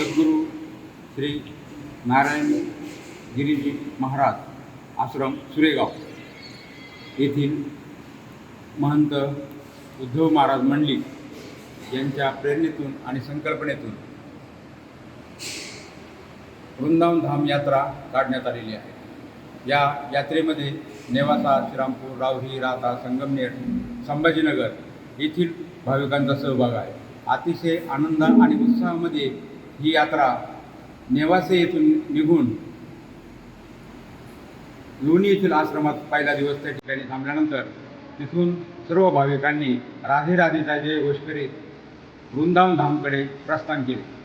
सद्गुरू श्री नारायण गिरीजी महाराज आश्रम सुरेगाव येथील महंत उद्धव महाराज मंडली यांच्या प्रेरणेतून आणि संकल्पनेतून वृंदावन धाम यात्रा काढण्यात आलेली आहे. या यात्रेमध्ये नेवासा श्रीरामपूर रावही राता संगमनेर संभाजीनगर येथील भाविकांचा सहभाग आहे. अतिशय आनंद आणि उत्साहामध्ये ही यात्रा नेवासे येथून निघून लोणी येथील आश्रमात पहिला दिवस त्या ठिकाणी थांबल्यानंतर तिथून सर्व भाविकांनी राधे राधेचा जय घोष करीत वृंदावन धामकडे प्रस्थान केले.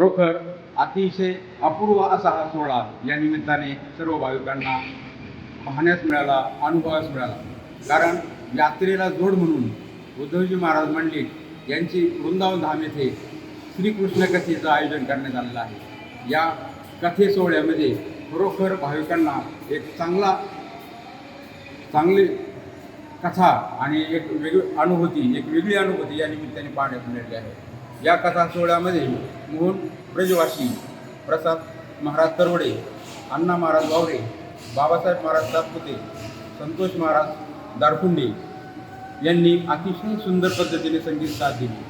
खरोखर अतिशय अपूर्व असा हा सोहळा या निमित्ताने सर्व भाविकांना पाहण्यास मिळाला अनुभवास मिळाला. कारण यात्रेला जोड म्हणून उद्धवजी महाराज मंडलिक यांची वृंदावन धाम येथे श्रीकृष्ण कथेचं आयोजन करण्यात आलेलं आहे. या कथे सोहळ्यामध्ये खरोखर भाविकांना एक चांगला चांगली कथा आणि एक वेगळी अनुभूती एक वेगळी अनुभूती या निमित्ताने पाहण्यात मिळाली आहे. या कथा सोहळ्यामध्ये मोहन ब्रजवासी प्रसाद महाराज तरवडे अण्णा महाराज वावरे बाबासाहेब महाराज दासपुते संतोष महाराज दारकुंडे यांनी अतिशय सुंदर पद्धतीने संगीत साथ दिली.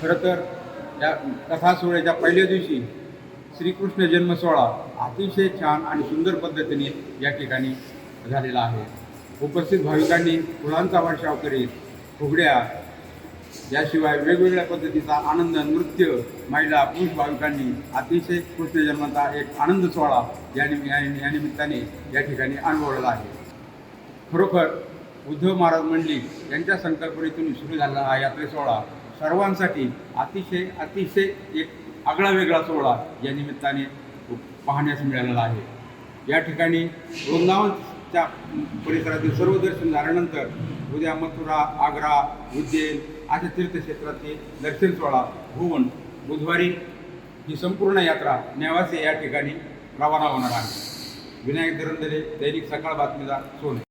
खरं तर या कथा सोहळ्याच्या पहिल्या दिवशी श्रीकृष्ण जन्म सोहळा अतिशय छान आणि सुंदर पद्धतीने या ठिकाणी झालेला आहे. उपस्थित भाविकांनी फुलांचा वर्षाव करीत फुगड्या याशिवाय वेगवेगळ्या पद्धतीचा आनंद नृत्य महिला पुरुष भाविकांनी अतिशय कृष्ण जन्माचा एक आनंद सोहळा या या निमित्ताने या ठिकाणी अनुभवलेला आहे. खरोखर उद्धव महाराज मंडळी यांच्या संकल्पनेतून सुरू झालेला हा यात्रे सोहळा सर्वांसाठी अतिशय अतिशय एक आगळा वेगळा सोहळा या निमित्ताने पाहण्यास मिळालेला आहे. या ठिकाणी वृंदावनच्या परिसरातील सर्व दर्शन झाल्यानंतर उद्या मथुरा आग्रा उज्जैन अशा तीर्थक्षेत्राचे दर्शन सोहळा होऊन बुधवारी ही संपूर्ण यात्रा नेवासे या ठिकाणी रवाना होणार आहे. विनायक धरंदरे दैनिक सकाळ बातमीदार सोने.